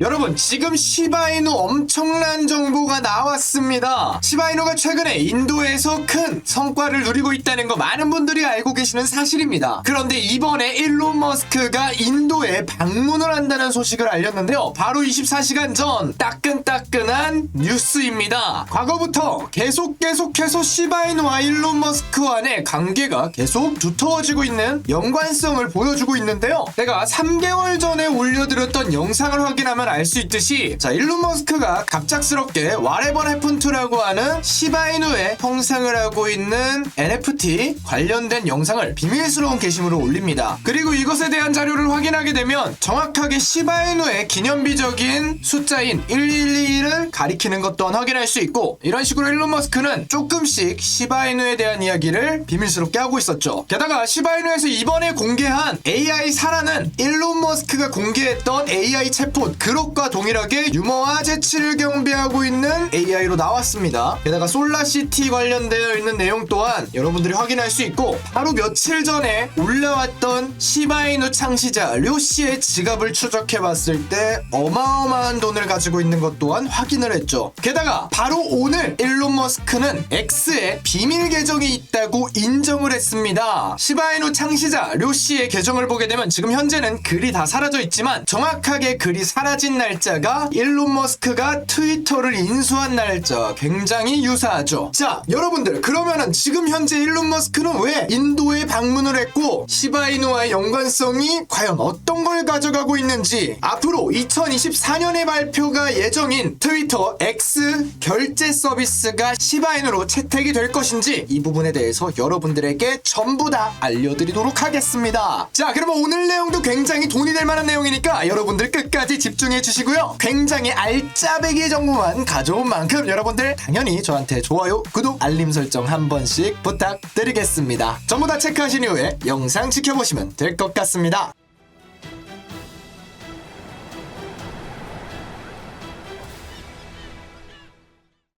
여러분 지금 시바이누 엄청난 정보가 나왔습니다. 시바이누가 최근에 인도에서 큰 성과를 누리고 있다는 거 많은 분들이 알고 계시는 사실입니다. 그런데 이번에 일론 머스크가 인도에 방문을 한다는 소식을 알렸는데요. 바로 24시간 전 따끈따끈한 뉴스입니다. 과거부터 계속 계속해서 시바이누와 일론 머스크 간의 관계가 계속 두터워지고 있는 연관성을 보여주고 있는데요. 내가 3개월 전에 올려드렸던 영상을 확인하면 알 수 있듯이 자 일론 머스크가 갑작스럽게 와레번 해픈투라고 하는 시바이누의 형상을 하고 있는 NFT 관련된 영상을 비밀스러운 게시물을 올립니다. 그리고 이것에 대한 자료를 확인하게 되면 정확하게 시바이누의 기념비적인 숫자인 1121을 가리키는 것 또한 확인할 수 있고 이런 식으로 일론 머스크는 조금씩 시바이누에 대한 이야기를 비밀스럽게 하고 있었죠. 게다가 시바이누에서 이번에 공개한 AI 사라는 일론 머스크가 공개했던 AI 챗봇 그 럭과 동일하게 유머와 재치를 경비하고 있는 AI로 나왔습니다. 게다가 솔라시티 관련되어 있는 내용 또한 여러분들이 확인할 수 있고 바로 며칠 전에 올라왔던 시바이누 창시자 료씨의 지갑을 추적해봤을 때 어마어마한 돈을 가지고 있는 것 또한 확인을 했죠. 게다가 바로 오늘 일론 머스크는 X에 비밀 계정이 있다고 인정을 했습니다. 시바이누 창시자 료씨의 계정을 보게 되면 지금 현재는 글이 다 사라져 있지만 정확하게 글이 사라진 날짜가 일론 머스크가 트위터를 인수한 날짜 굉장히 유사하죠. 자, 여러분들 그러면은 지금 현재 일론 머스크는 왜 인도에 방문을 했고 시바이누와의 연관성이 과연 어떤 걸 가져가고 있는지 앞으로 2024년에 발표가 예정인 트위터 X 결제 서비스가 시바인으로 채택이 될 것인지 이 부분에 대해서 여러분들에게 전부 다 알려드리도록 하겠습니다. 자, 그러면 오늘 내용도 굉장히 돈이 될 만한 내용이니까 여러분들 끝까지 집중해 주시고요. 굉장히 알짜배기 정보만 가져온 만큼 여러분들 당연히 저한테 좋아요, 구독, 알림 설정 한 번씩 부탁드리겠습니다. 전부 다 체크하신 이후에 영상 지켜보시면 될 것 같습니다.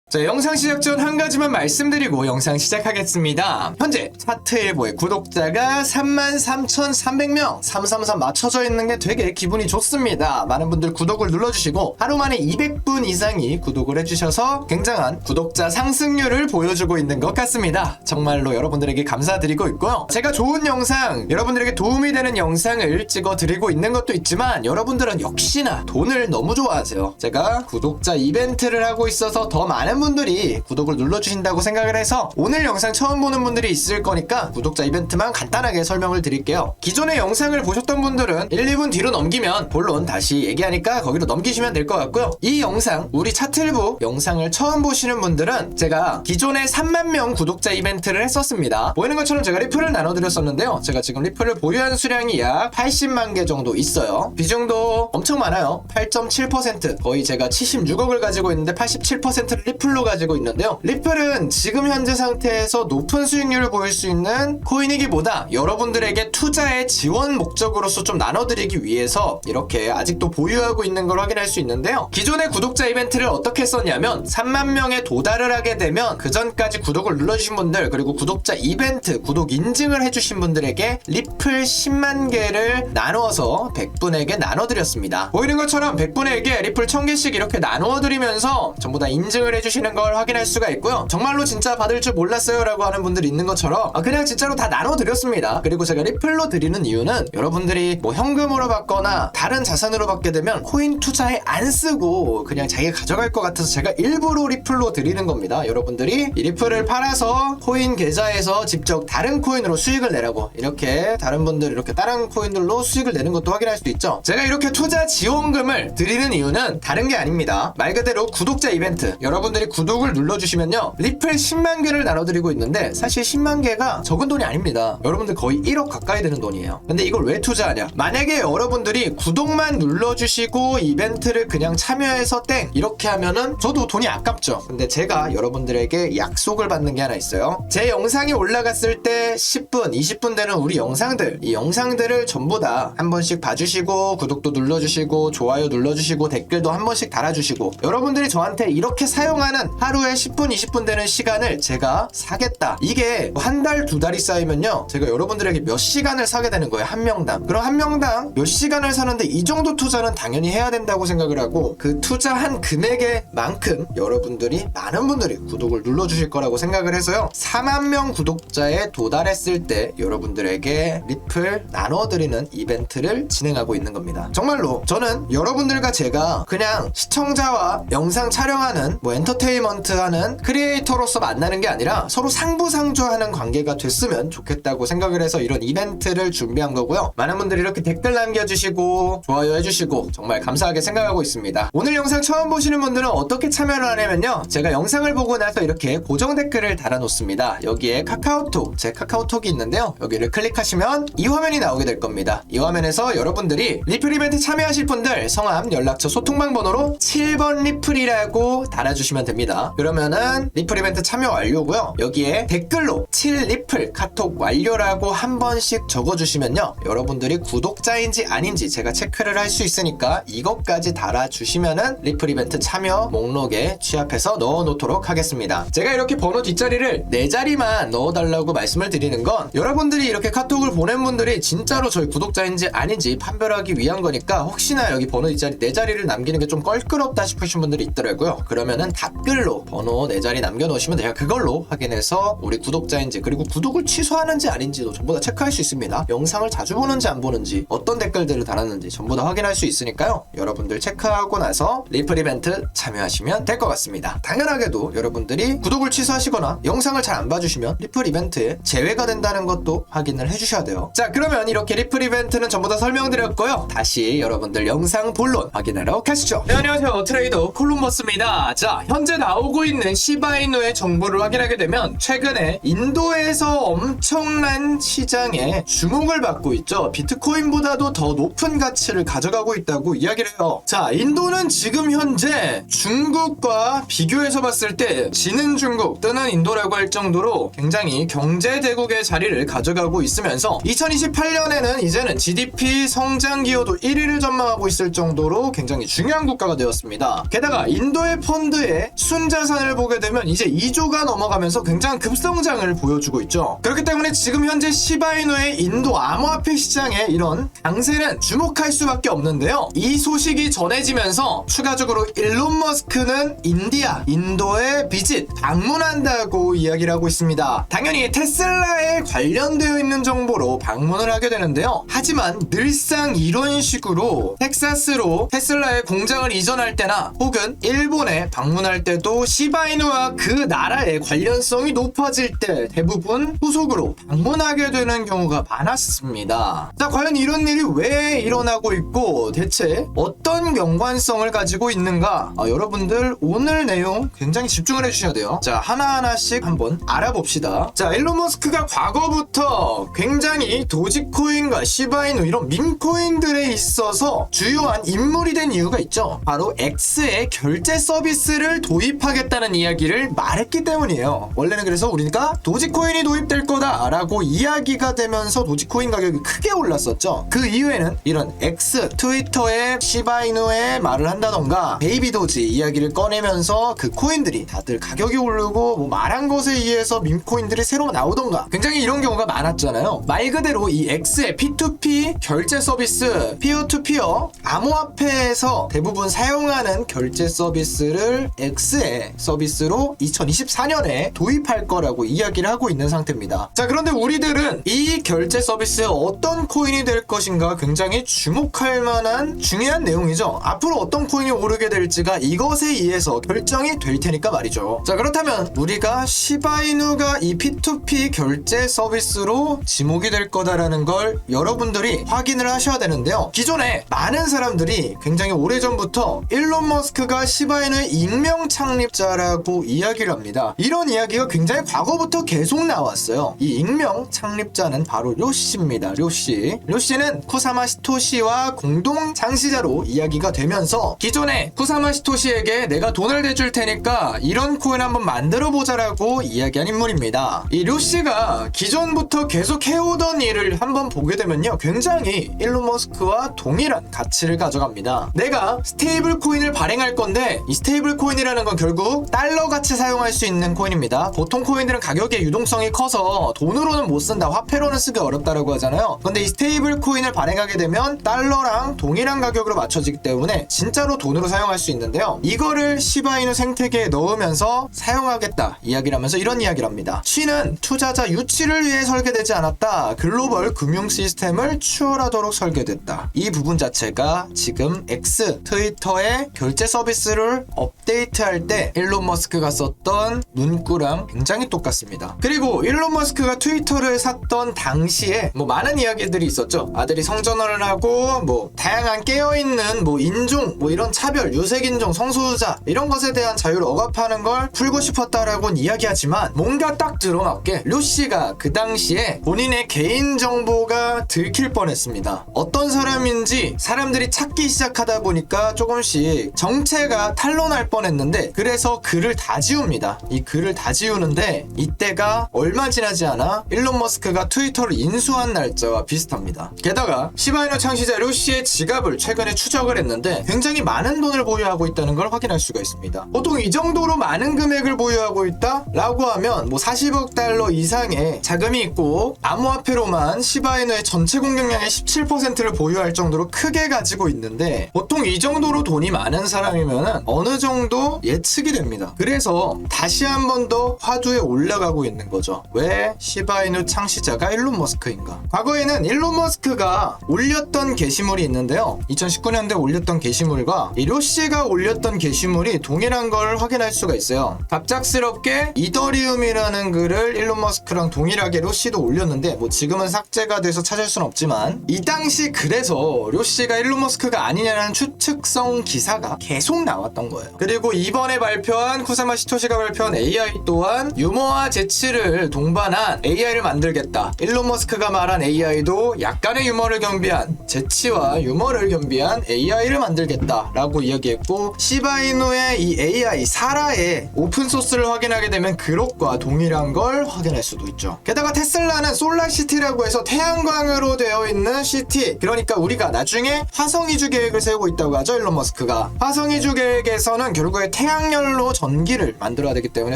자, 영상 시작 전 한 가지만 말씀드리고 영상 시작하겠습니다. 현재 차트일보의 구독자가 33,300명, 333 맞춰져 있는 게 되게 기분이 좋습니다. 많은 분들 구독을 눌러주시고 하루 만에 200분 이상이 구독을 해주셔서 굉장한 구독자 상승률을 보여주고 있는 것 같습니다. 정말로 여러분들에게 감사드리고 있고요. 제가 좋은 영상, 여러분들에게 도움이 되는 영상을 찍어드리고 있는 것도 있지만 여러분들은 역시나 돈을 너무 좋아하세요. 제가 구독자 이벤트를 하고 있어서 더 많은 분들이 구독을 눌러주신다고 생각을 해서 오늘 영상 처음 보는 분들이 있을 거니까 구독자 이벤트만 간단하게 설명을 드릴게요. 기존의 영상을 보셨던 분들은 1, 2분 뒤로 넘기면 본론 다시 얘기하니까 거기로 넘기시면 될 것 같고요. 이 영상, 우리 차트일부 영상을 처음 보시는 분들은 제가 기존에 3만 명 구독자 이벤트를 했었습니다. 보이는 것처럼 제가 리플을 나눠드렸었는데요. 제가 지금 리플을 보유한 수량이 약 80만 개 정도 있어요. 비중도 엄청 많아요. 8.7% 거의 제가 76억을 가지고 있는데 87%를 리플 로 가지고 있는데요. 리플은 지금 현재 상태에서 높은 수익률을 보일 수 있는 코인이기보다 여러분들에게 투자의 지원 목적으로서 좀 나눠드리기 위해서 이렇게 아직도 보유하고 있는 걸 확인할 수 있는데요. 기존의 구독자 이벤트를 어떻게 했었냐면 3만 명에 도달을 하게 되면 그 전까지 구독을 눌러주신 분들 그리고 구독자 이벤트 구독 인증을 해주신 분들에게 리플 10만 개를 나누어서 100분에게 나눠드렸습니다. 보이는 것처럼 100분에게 리플 1000개씩 이렇게 나누어드리면서 전부 다 인증을 해주 시는 걸 확인할 수가 있고요. 정말로 진짜 받을 줄 몰랐어요 라고 하는 분들이 있는 것처럼 아, 그냥 진짜로 다 나눠드렸습니다. 그리고 제가 리플로 드리는 이유는 여러분들이 뭐 현금으로 받거나 다른 자산으로 받게 되면 코인 투자에 안 쓰고 그냥 자기가 가져갈 것 같아서 제가 일부러 리플로 드리는 겁니다. 여러분들이 이 리플을 팔아서 코인 계좌에서 직접 다른 코인으로 수익을 내라고 이렇게 다른 분들 이렇게 다른 코인들로 수익을 내는 것도 확인할 수 있죠. 제가 이렇게 투자 지원금을 드리는 이유는 다른 게 아닙니다. 말 그대로 구독자 이벤트. 여러분들이 구독을 눌러주시면요. 리플 10만 개를 나눠드리고 있는데 사실 10만 개가 적은 돈이 아닙니다. 여러분들 거의 1억 가까이 되는 돈이에요. 근데 이걸 왜 투자하냐? 만약에 여러분들이 구독만 눌러주시고 이벤트를 그냥 참여해서 땡 이렇게 하면은 저도 돈이 아깝죠. 근데 제가 여러분들에게 약속을 받는 게 하나 있어요. 제 영상이 올라갔을 때 10분, 20분 되는 우리 영상들 이 영상들을 전부 다 한 번씩 봐주시고 구독도 눌러주시고 좋아요 눌러주시고 댓글도 한 번씩 달아주시고 여러분들이 저한테 이렇게 사용하는 하면은 하루에 10분, 20분 되는 시간을 제가 사겠다. 이게 한 달, 두 달이 쌓이면요. 제가 여러분들에게 몇 시간을 사게 되는 거예요. 한 명당. 그럼 한 명당 몇 시간을 사는데 이 정도 투자는 당연히 해야 된다고 생각을 하고 그 투자한 금액의 만큼 여러분들이 많은 분들이 구독을 눌러주실 거라고 생각을 해서요. 4만 명 구독자에 도달했을 때 여러분들에게 리플 나눠드리는 이벤트를 진행하고 있는 겁니다. 정말로 저는 여러분들과 제가 그냥 시청자와 영상 촬영하는 뭐 엔터테인 먼트 하는 크리에이터로서 만나는 게 아니라 서로 상부상조하는 관계가 됐으면 좋겠다고 생각을 해서 이런 이벤트를 준비한 거고요. 많은 분들이 이렇게 댓글 남겨주시고 좋아요 해주시고 정말 감사하게 생각하고 있습니다. 오늘 영상 처음 보시는 분들은 어떻게 참여를 하냐면요. 제가 영상을 보고 나서 이렇게 고정 댓글을 달아놓습니다. 여기에 카카오톡, 제 카카오톡이 있는데요. 여기를 클릭하시면 이 화면이 나오게 될 겁니다. 이 화면에서 여러분들이 리플 이벤트 참여하실 분들 성함, 연락처, 소통방 번호로 7번 리플이라고 달아주시면 됩니다. 그러면은 리플 이벤트 참여 완료고요. 여기에 댓글로 7리플 카톡 완료라고 한 번씩 적어주시면요. 여러분들이 구독자인지 아닌지 제가 체크를 할 수 있으니까 이것까지 달아주시면은 리플 이벤트 참여 목록에 취합해서 넣어놓도록 하겠습니다. 제가 이렇게 번호 뒷자리를 4자리만 넣어달라고 말씀을 드리는 건 여러분들이 이렇게 카톡을 보낸 분들이 진짜로 저희 구독자인지 아닌지 판별하기 위한 거니까 혹시나 여기 번호 뒷자리 4자리를 남기는 게 좀 껄끄럽다 싶으신 분들이 있더라고요. 그러면은 답 글로 번호 4자리 남겨놓으시면 제가 그걸로 확인해서 우리 구독자인지 그리고 구독을 취소하는지 아닌지도 전부 다 체크할 수 있습니다. 영상을 자주 보는지 안 보는지 어떤 댓글들을 달았는지 전부 다 확인할 수 있으니까요. 여러분들 체크하고 나서 리플 이벤트 참여하시면 될 것 같습니다. 당연하게도 여러분들이 구독을 취소하시거나 영상을 잘 안 봐주시면 리플 이벤트에 제외가 된다는 것도 확인을 해주셔야 돼요. 자 그러면 이렇게 리플 이벤트는 전부 다 설명드렸고요. 다시 여러분들 영상 본론 확인하러 가시죠. 네 안녕하세요 트레이더 콜룸버스입니다. 자 현재 나오고 있는 시바이누의 정보를 확인하게 되면 최근에 인도에서 엄청난 시장에 주목을 받고 있죠. 비트코인보다도 더 높은 가치를 가져가고 있다고 이야기를 해요. 자 인도는 지금 현재 중국과 비교해서 봤을 때 지는 중국 뜨는 인도라고 할 정도로 굉장히 경제 대국의 자리를 가져가고 있으면서 2028년에는 이제는 GDP 성장 기여도 1위를 전망하고 있을 정도로 굉장히 중요한 국가가 되었습니다. 게다가 인도의 펀드의 순자산을 보게 되면 이제 2조가 넘어가면서 굉장한 급성장을 보여주고 있죠. 그렇기 때문에 지금 현재 시바이누의 인도 암호화폐 시장에 이런 강세는 주목할 수밖에 없는데요. 이 소식이 전해지면서 추가적으로 일론 머스크는 인디아, 인도에 비짓 방문한다고 이야기를 하고 있습니다. 당연히 테슬라에 관련되어 있는 정보로 방문을 하게 되는데요. 하지만 늘상 이런 식으로 텍사스로 테슬라의 공장을 이전할 때나 혹은 일본에 방문할 때도 시바이누와 그 나라의 관련성이 높아질 때 대부분 후속으로 방문하게 되는 경우가 많았습니다. 자, 과연 이런 일이 왜 일어나고 있고 대체 어떤 연관성을 가지고 있는가? 아, 여러분들 오늘 내용 굉장히 집중을 해주셔야 돼요. 자, 하나하나씩 한번 알아봅시다. 자, 일론 머스크가 과거부터 굉장히 도지코인과 시바이누 이런 밈코인들에 있어서 주요한 인물이 된 이유가 있죠. 바로 X의 결제 서비스를 도 입하겠다는 이야기를 말했기 때문이에요. 원래는 그래서 우리가 도지코인이 도입될 거다라고 이야기가 되면서 도지코인 가격이 크게 올랐었죠. 그 이후에는 이런 X 트위터에 시바이누에 말을 한다던가 베이비 도지 이야기를 꺼내면서 그 코인들이 다들 가격이 오르고 뭐 말한 것에 의해서 밈코인들이 새로 나오던가 굉장히 이런 경우가 많았잖아요. 말 그대로 이 X의 P2P 결제 서비스 피어투피어 암호화폐에서 대부분 사용하는 결제 서비스를 X 의 서비스로 2024년에 도입할 거라고 이야기를 하고 있는 상태입니다. 자 그런데 우리들은 이 결제 서비스에 어떤 코인이 될 것인가 굉장히 주목할 만한 중요한 내용이죠. 앞으로 어떤 코인이 오르게 될지가 이것에 의해서 결정이 될 테니까 말이죠. 자 그렇다면 우리가 시바이누가 이 P2P 결제 서비스로 지목이 될 거다라는 걸 여러분들이 확인을 하셔야 되는데요. 기존에 많은 사람들이 굉장히 오래전부터 일론 머스크가 시바이누의 익명 창립자라고 이야기를 합니다. 이런 이야기가 굉장히 과거부터 계속 나왔어요. 이 익명 창립자는 바로 료씨입니다. 료씨. 료씨는 쿠사마 시토시와 공동 창시자로 이야기가 되면서 기존에 쿠사마 시토시에게 내가 돈을 대줄 테니까 이런 코인 한번 만들어 보자라고 이야기한 인물입니다. 이 료씨가 기존부터 계속 해오던 일을 한번 보게 되면요. 굉장히 일론 머스크와 동일한 가치를 가져갑니다. 내가 스테이블 코인을 발행할 건데 이 스테이블 코인이라는 건 결국 달러 같이 사용할 수 있는 코인입니다. 보통 코인들은 가격의 유동성이 커서 돈으로는 못 쓴다, 화폐로는 쓰기 어렵다라고 하잖아요. 근데 이 스테이블 코인을 발행하게 되면 달러랑 동일한 가격으로 맞춰지기 때문에 진짜로 돈으로 사용할 수 있는데요. 이거를 시바이누 생태계에 넣으면서 사용하겠다 이야기를 하면서 이런 이야기를 합니다. 취는 투자자 유치를 위해 설계되지 않았다. 글로벌 금융 시스템을 추월하도록 설계됐다. 이 부분 자체가 지금 X 트위터의 결제 서비스를 업데이트할 때 일론 머스크가 썼던 문구랑 굉장히 똑같습니다. 그리고 일론 머스크가 트위터를 샀던 당시에 뭐 많은 이야기들이 있었죠. 아들이 성전환을 하고 뭐 다양한 깨어있는 뭐 인종 뭐 이런 차별 유색인종 성소수자 이런 것에 대한 자유를 억압하는 걸 풀고 싶었다라고는 이야기하지만 뭔가 딱 들어맞게 루시가 그 당시에 본인의 개인 정보가 들킬 뻔했습니다. 어떤 사람인지 사람들이 찾기 시작하다 보니까 조금씩 정체가 탄로날 뻔했는데 그래서 글을 다 지웁니다. 이 글을 다 지우는데 이때가 얼마 지나지 않아 일론 머스크가 트위터를 인수한 날짜와 비슷합니다. 게다가 시바이노 창시자 루시의 지갑을 최근에 추적을 했는데 굉장히 많은 돈을 보유하고 있다는 걸 확인할 수가 있습니다. 보통 이 정도로 많은 금액을 보유하고 있다? 라고 하면 뭐 40억 달러 이상의 자금이 있고 암호화폐로만 시바이노의 전체 공격량의 17%를 보유할 정도로 크게 가지고 있는데 보통 이 정도로 돈이 많은 사람이면 어느 정도 예측이 됩니다. 그래서 다시 한 번 더 화두에 올라가고 있는 거죠. 왜 시바이누 창시자가 일론 머스크인가? 과거에는 일론 머스크가 올렸던 게시물이 있는데요. 2019년도에 올렸던 게시물과 이 로시가 올렸던 게시물이 동일한 걸 확인할 수가 있어요. 갑작스럽게 이더리움이라는 글을 일론 머스크랑 동일하게 로시도 올렸는데 뭐 지금은 삭제가 돼서 찾을 순 없지만 이 당시 그래서 로시가 일론 머스크가 아니냐는 추측성 기사가 계속 나왔던 거예요. 그리고 이번 에 발표한 쿠사마 시토시가 발표한 AI 또한 유머와 재치를 동반한 AI를 만들겠다. 일론 머스크가 말한 AI도 약간의 유머를 겸비한 재치와 유머를 겸비한 AI를 만들겠다라고 이야기했고 시바이누의 이 AI 사라의 오픈 소스를 확인하게 되면 그것과 동일한 걸 확인할 수도 있죠. 게다가 테슬라는 솔라시티라고 해서 태양광으로 되어 있는 시티 그러니까 우리가 나중에 화성 이주 계획을 세우고 있다고 하죠 일론 머스크가 화성 이주 계획에서는 결국에 태양 열로 전기를 만들어야 되기 때문에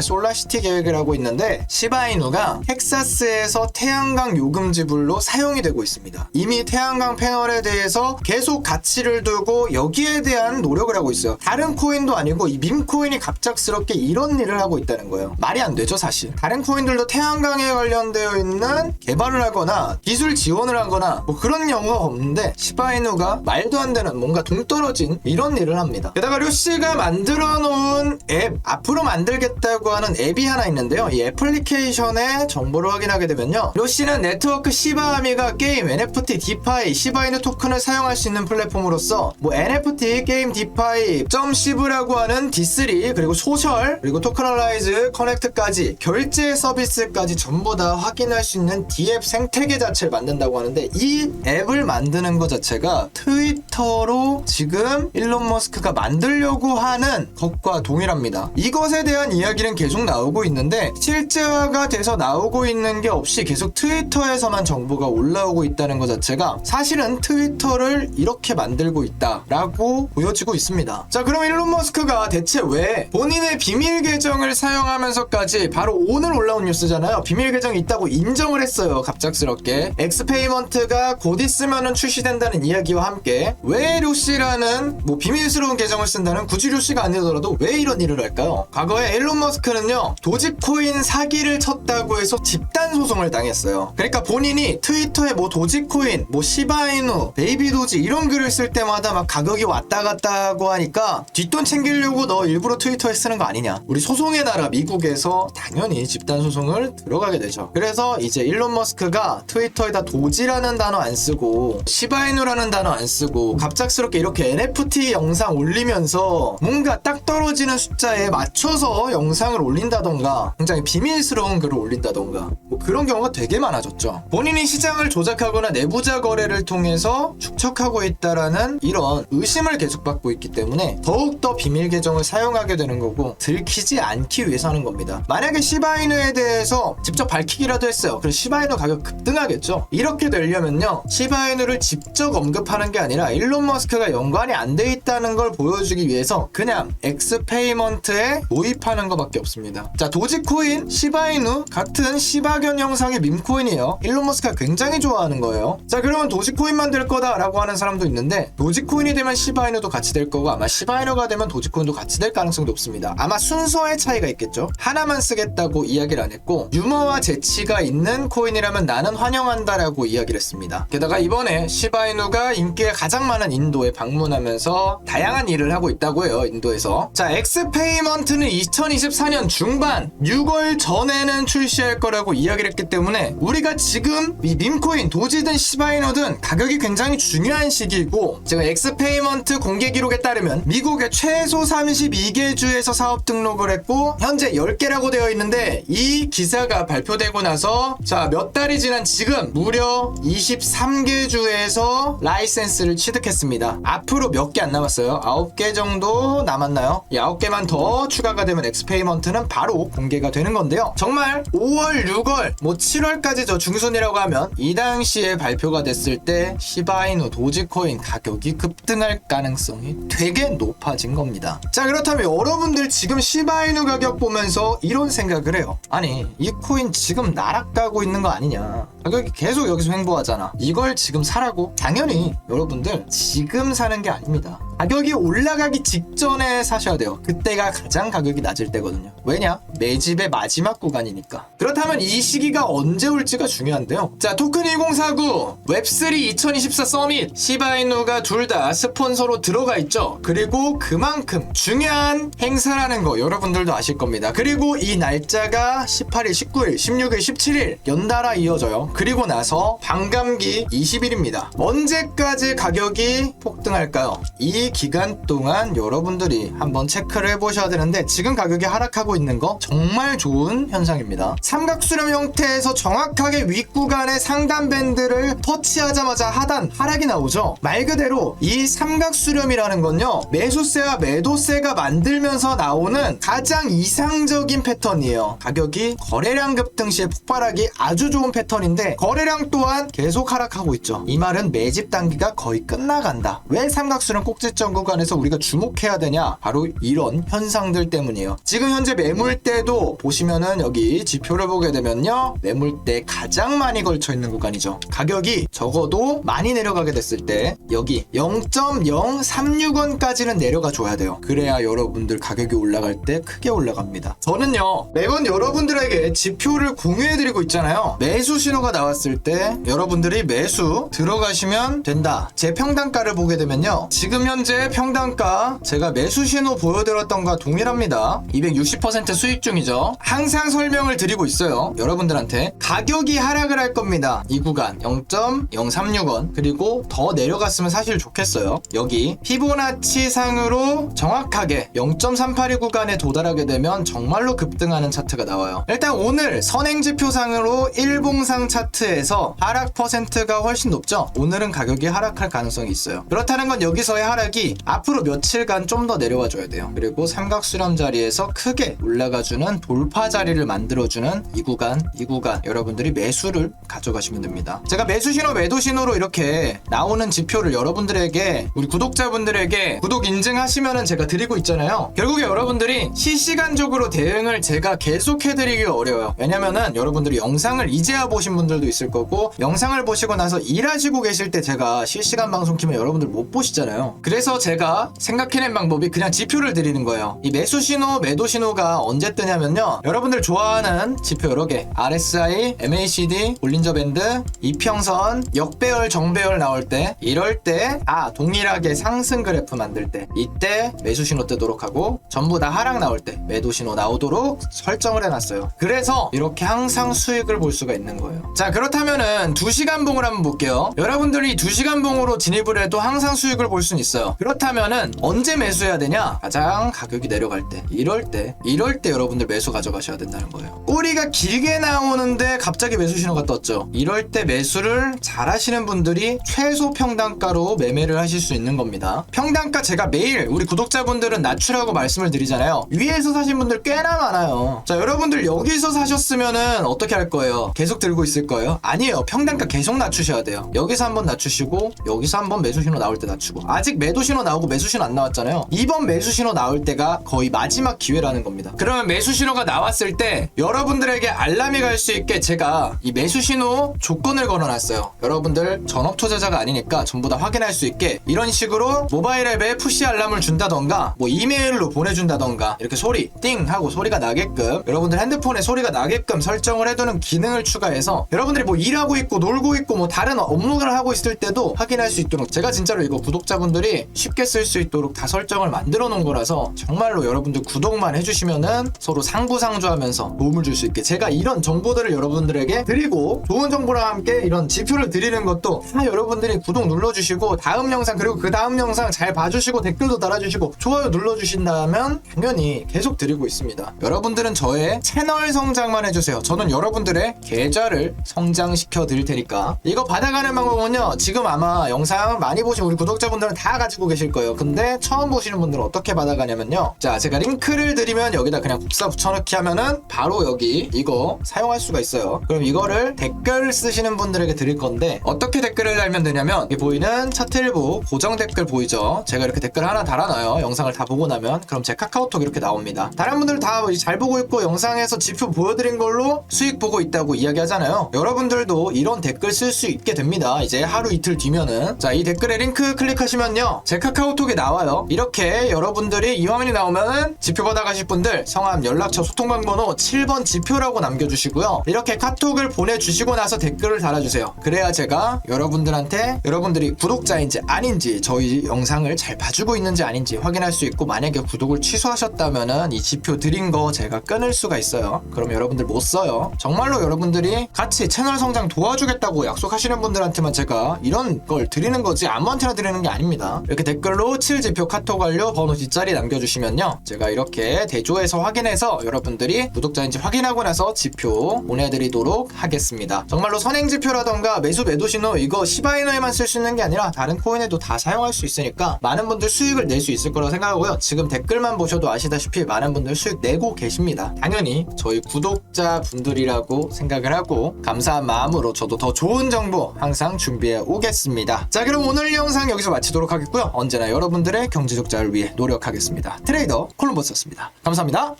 솔라시티 계획을 하고 있는데 시바이누가 텍사스에서 태양광 요금 지불로 사용이 되고 있습니다. 이미 태양광 패널에 대해서 계속 가치를 두고 여기에 대한 노력을 하고 있어요. 다른 코인도 아니고 이 밈코인이 갑작스럽게 이런 일을 하고 있다는 거예요. 말이 안 되죠 사실. 다른 코인들도 태양광에 관련되어 있는 개발을 하거나 기술 지원을 하거나 뭐 그런 경우가 없는데 시바이누가 말도 안 되는 뭔가 동떨어진 이런 일을 합니다. 게다가 류씨가 만들어 놓은 앱 앞으로 만들겠다고 하는 앱이 하나 있는데요. 이 애플리케이션의 정보를 확인하게 되면요. 류씨는 네트워크 시바아미가 게임 NFT 디파이 시바이누 토큰을 사용할 수 있는 플랫폼으로서 뭐 NFT 게임 디파이 점 시브라고 하는 D3 그리고 소셜 그리고 토커널라이즈 커넥트까지 결제 서비스까지 전부 다 확인할 수 있는 D앱 생태계 자체를 만든다고 하는데 이 앱을 만드는 것 자체가 트위터로 지금 일론 머스크가 만들려고 하는 것과 동일합니다. 이것에 대한 이야기는 계속 나오고 있는데 실제화가 돼서 나오고 있는 게 없이 계속 트위터에서만 정보가 올라오고 있다는 것 자체가 사실은 트위터를 이렇게 만들고 있다라고 보여지고 있습니다. 자 그럼 일론 머스크가 대체 왜 본인의 비밀 계정을 사용하면서까지 바로 오늘 올라온 뉴스잖아요. 비밀 계정이 있다고 인정을 했어요. 갑작스럽게 엑스페이먼트가 곧 있으면은 출시된다는 이야기와 함께 왜 루시라는 뭐 비밀스러운 계정을 쓴다는 굳이 루시가 아니더라도 왜 이런 일을 할까요? 과거에 일론 머스크는요 도지코인 사기를 쳤다고 해서 집단 소송을 당했어요. 그러니까 본인이 트위터에 뭐 도지코인, 뭐 시바이누, 베이비 도지 이런 글을 쓸 때마다 막 가격이 왔다 갔다 하고 하니까 뒷돈 챙기려고 너 일부러 트위터에 쓰는 거 아니냐? 우리 소송의 나라 미국에서 당연히 집단 소송을 들어가게 되죠. 그래서 이제 일론 머스크가 트위터에다 도지라는 단어 안 쓰고 시바이누라는 단어 안 쓰고 갑작스럽게 이렇게 NFT 영상 올리면서 뭔가 딱 떨어지 는 숫자에 맞춰서 영상을 올린다던가 굉장히 비밀스러운 글을 올린다던가 뭐 그런 경우가 되게 많아졌죠. 본인이 시장을 조작하거나 내부자 거래를 통해서 축척하고 있다라는 이런 의심을 계속 받고 있기 때문에 더욱더 비밀 계정을 사용하게 되는 거고 들키지 않기 위해서 하는 겁니다. 만약에 시바이누에 대해서 직접 밝히기라도 했어요. 그럼 시바이누 가격 급등하겠죠. 이렇게 되려면요. 시바이누를 직접 언급하는 게 아니라 일론 머스크가 연관이 안 돼 있다는 걸 보여주기 위해서 그냥 엑스페이먼트에 모입하는 것밖에 없습니다. 자, 도지코인, 시바이누 같은 시바견 형상의 밈코인이에요. 일론 머스크가 굉장히 좋아하는 거예요. 자, 그러면 도지코인만 될 거다라고 하는 사람도 있는데 도지코인이 되면 시바이누도 같이 될 거고 아마 시바이누가 되면 도지코인도 같이 될 가능성도 높습니다. 아마 순서의 차이가 있겠죠. 하나만 쓰겠다고 이야기를 안 했고 유머와 재치가 있는 코인이라면 나는 환영한다라고 이야기를 했습니다. 게다가 이번에 시바이누가 인기가 가장 많은 인도에 방문하면서 다양한 일을 하고 있다고 해요. 인도에서. 자, 엑스페이먼트는 2024년 중반 6월 전에는 출시할 거라고 이야기를 했기 때문에 우리가 지금 이 밈코인 도지든 시바이누든 가격이 굉장히 중요한 시기이고 지금 엑스페이먼트 공개 기록에 따르면 미국의 최소 32개 주에서 사업 등록을 했고 현재 10개라고 되어 있는데 이 기사가 발표되고 나서 자 몇 달이 지난 지금 무려 23개 주에서 라이센스를 취득했습니다. 앞으로 몇 개 안 남았어요. 9개 정도 남았나요? 이 9개만 더 추가가 되면 엑스페이먼트는 바로 공개가 되는 건데요. 정말 5월, 6월, 뭐 7월까지 저 중순이라고 하면 이 당시에 발표가 됐을 때 시바이누 도지코인 가격이 급등할 가능성이 되게 높아진 겁니다. 자 그렇다면 여러분들 지금 시바이누 가격 보면서 이런 생각을 해요. 아니 이 코인 지금 나락가고 있는 거 아니냐. 가격이 계속 여기서 횡보하잖아. 이걸 지금 사라고? 당연히 여러분들 지금 사는 게 아닙니다. 가격이 올라가기 직전에 사셔야 돼요. 그때가 가장 가격이 낮을 때거든요. 왜냐? 매집의 마지막 구간이니까. 그렇다면 이 시기가 언제 올지가 중요한데요. 자, 토큰 1049, 웹3 2024 서밋, 시바이누가 둘 다 스폰서로 들어가 있죠. 그리고 그만큼 중요한 행사라는 거 여러분들도 아실 겁니다. 그리고 이 날짜가 18일, 19일, 16일, 17일 연달아 이어져요. 그리고 나서 반감기 20일입니다. 언제까지 가격이 폭등할까요? 이 기간 동안 여러분들이 한번 체크를 해보셔야 되는데 지금 가격이 하락하고 있는 거 정말 좋은 현상입니다. 삼각수렴 형태에서 정확하게 윗구간의 상단 밴드를 터치하자마자 하단 하락이 나오죠. 말 그대로 이 삼각수렴이라는 건요 매수세와 매도세가 만들면서 나오는 가장 이상적인 패턴이에요. 가격이 거래량 급등 시에 폭발하기 아주 좋은 패턴인데 거래량 또한 계속 하락하고 있죠. 이 말은 매집 단기가 거의 끝나간다. 왜 삼각수렴 꼭지 점 구간에서 우리가 주목해야 되냐? 바로 이런 현상들 때문이에요. 지금 현재 매물대도 보시면은 여기 지표를 보게 되면요. 매물대 가장 많이 걸쳐 있는 구간이죠. 가격이 적어도 많이 내려가게 됐을 때 여기 0.036원까지는 내려가 줘야 돼요. 그래야 여러분들 가격이 올라갈 때 크게 올라갑니다. 저는요. 매번 여러분들에게 지표를 공유해 드리고 있잖아요. 매수 신호가 나왔을 때 여러분들이 매수 들어가시면 된다. 제 평단가를 보게 되면요. 지금 현재 평단가 제가 매수 신호 보여드렸던과 동일합니다. 260% 수익 중이죠. 항상 설명을 드리고 있어요. 여러분들한테 가격이 하락을 할 겁니다. 이 구간 0.036원 그리고 더 내려갔으면 사실 좋겠어요. 여기 피보나치 상으로 정확하게 0.382 구간에 도달하게 되면 정말로 급등하는 차트가 나와요. 일단 오늘 선행지표상으로 일봉상 차트에서 하락 퍼센트가 훨씬 높죠. 오늘은 가격이 하락할 가능성이 있어요. 그렇다는 건 여기서의 하락이 앞으로 며칠간 좀 더 내려와 줘야 돼요. 그리고 삼각 수렴 자리에서 크게 올라가주는 돌파 자리를 만들어주는 이 구간, 이 구간 여러분들이 매수를 가져가시면 됩니다. 제가 매수 신호, 매도 신호로 이렇게 나오는 지표를 여러분들에게 우리 구독자분들에게 구독 인증하시면은 제가 드리고 있잖아요. 결국에 여러분들이 실시간적으로 대응을 제가 계속 해드리기 어려워요. 왜냐면은 여러분들이 영상을 이제야 보신 분들도 있을 거고 영상을 보시고 나서 일하시고 계실 때 제가 실시간 방송 키면 여러분들 못 보시잖아요. 그래서 제가 생각해낸 방법이 그냥 지표를 드리는 거예요. 이 매수 신호, 매도 신호가 언제 뜨냐면요. 여러분들 좋아하는 지표 여러 개 RSI, MACD, 볼린저 밴드, 이평선, 역배열, 정배열 나올 때 이럴 때 아 동일하게 상승 그래프 만들 때 이때 매수 신호 뜨도록 하고 전부 다 하락 나올 때 매도 신호 나오도록 설정을 해놨어요. 그래서 이렇게 항상 수익을 볼 수가 있는 거예요. 자 그렇다면은 2시간 봉을 한번 볼게요. 여러분들이 2시간 봉으로 진입을 해도 항상 수익을 볼 수는 있어요. 그렇다면은 언제 매수해야 되냐? 가장 가격이 내려갈 때, 이럴 때, 이럴 때 여러분들 매수 가져가셔야 된다는 거예요. 꼬리가 길게 나오는데 갑자기 매수 신호가 떴죠. 이럴 때 매수를 잘 하시는 분들이 최소 평단가로 매매를 하실 수 있는 겁니다. 평단가 제가 매일 우리 구독자분들은 낮추라고 말씀을 드리잖아요. 위에서 사신 분들 꽤나 많아요. 자, 여러분들 여기서 사셨으면은 어떻게 할 거예요? 계속 들고 있을 거예요? 아니에요. 평단가 계속 낮추셔야 돼요. 여기서 한번 낮추시고 여기서 한번 매수 신호 나올 때 낮추고 아직 매도 신호 나오고 매수 신호 안 나왔잖아요. 이번 매수 신호 나올 때가 거의 마지막 기회라는 겁니다. 그러면 매수 신호가 나왔을 때 여러분들에게 알람이 갈 수 있게 제가 이 매수 신호 조건을 걸어놨어요. 여러분들 전업 투자자가 아니니까 전부 다 확인할 수 있게 이런 식으로 모바일 앱에 푸시 알람을 준다던가 뭐 이메일로 보내준다던가 이렇게 소리 띵 하고 소리가 나게끔 여러분들 핸드폰에 소리가 나게끔 설정을 해두는 기능을 추가해서 여러분들이 뭐 일하고 있고 놀고 있고 뭐 다른 업무를 하고 있을 때도 확인할 수 있도록 제가 진짜로 이거 구독자분들이 쉽게 쓸 수 있도록 다 설정을 만들어 놓은 거라서 정말로 여러분들 구독만 해주시면은 서로 상부상조하면서 도움을 줄 수 있게 제가 이런 정보들을 여러분들에게 드리고 좋은 정보랑 함께 이런 지표를 드리는 것도 다 여러분들이 구독 눌러주시고 다음 영상 그리고 그 다음 영상 잘 봐주시고 댓글도 달아주시고 좋아요 눌러주신다면 당연히 계속 드리고 있습니다. 여러분들은 저의 채널 성장만 해주세요. 저는 여러분들의 계좌를 성장시켜 드릴 테니까 이거 받아가는 방법은요. 지금 아마 영상 많이 보신 우리 구독자분들은 다 가지고 계실 거예요. 근데 처음 보시는 분들은 어떻게 받아가냐면요. 자 제가 링크를 드리면 여기다 그냥 국사 붙여넣기 하면은 바로 여기 이거 사용할 수가 있어요. 그럼 이거를 댓글 쓰시는 분들에게 드릴 건데 어떻게 댓글을 달면 되냐면 여기 보이는 차트일보 고정 댓글 보이죠? 제가 이렇게 댓글 하나 달아놔요. 영상을 다 보고 나면 그럼 제 카카오톡 이렇게 나옵니다. 다른 분들 다 잘 보고 있고 영상에서 지표 보여드린 걸로 수익 보고 있다고 이야기하잖아요. 여러분들도 이런 댓글 쓸 수 있게 됩니다. 이제 하루 이틀 뒤면은 자 이 댓글에 링크 클릭하시면요 제 카카오톡에 나와요. 이렇게 여러분들이 이 화면이 나오면은 지표 받아가실 분들 성함 연락처 소통방 번호 7번 지표라고 남겨주시고요. 이렇게 카톡을 보내주시고 나서 댓글을 달아주세요. 그래야 제가 여러분들한테 여러분들이 구독자인지 아닌지 저희 영상을 잘 봐주고 있는지 아닌지 확인할 수 있고 만약에 구독을 취소하셨다면은 이 지표 드린 거 제가 끊을 수가 있어요. 그럼 여러분들 못 써요. 정말로 여러분들이 같이 채널 성장 도와주겠다고 약속하시는 분들한테만 제가 이런 걸 드리는 거지 아무한테나 드리는 게 아닙니다. 이렇게 댓글로 7지표 카톡 완료 번호 뒷자리 남겨주시면요. 제가 이렇게 대조해서 확인해서 여러분들이 구독자인지 확인하고 나서 지표 보내드리도록 하겠습니다. 정말로 선행 지표라던가 매수 매도 신호 이거 시바이너에만 쓸 수 있는 게 아니라 다른 코인에도 다 사용할 수 있으니까 많은 분들 수익을 낼 수 있을 거라고 생각하고요. 지금 댓글만 보셔도 아시다시피 많은 분들 수익 내고 계십니다. 당연히 저희 구독자 분들이라고 생각을 하고 감사한 마음으로 저도 더 좋은 정보 항상 준비해 오겠습니다. 자 그럼 오늘 영상 여기서 마치도록 하겠고요. 언제나 여러분들의 경제적 자를 위해 노력하겠습니다. 트레이더 콜럼버스였습니다. 감사합니다.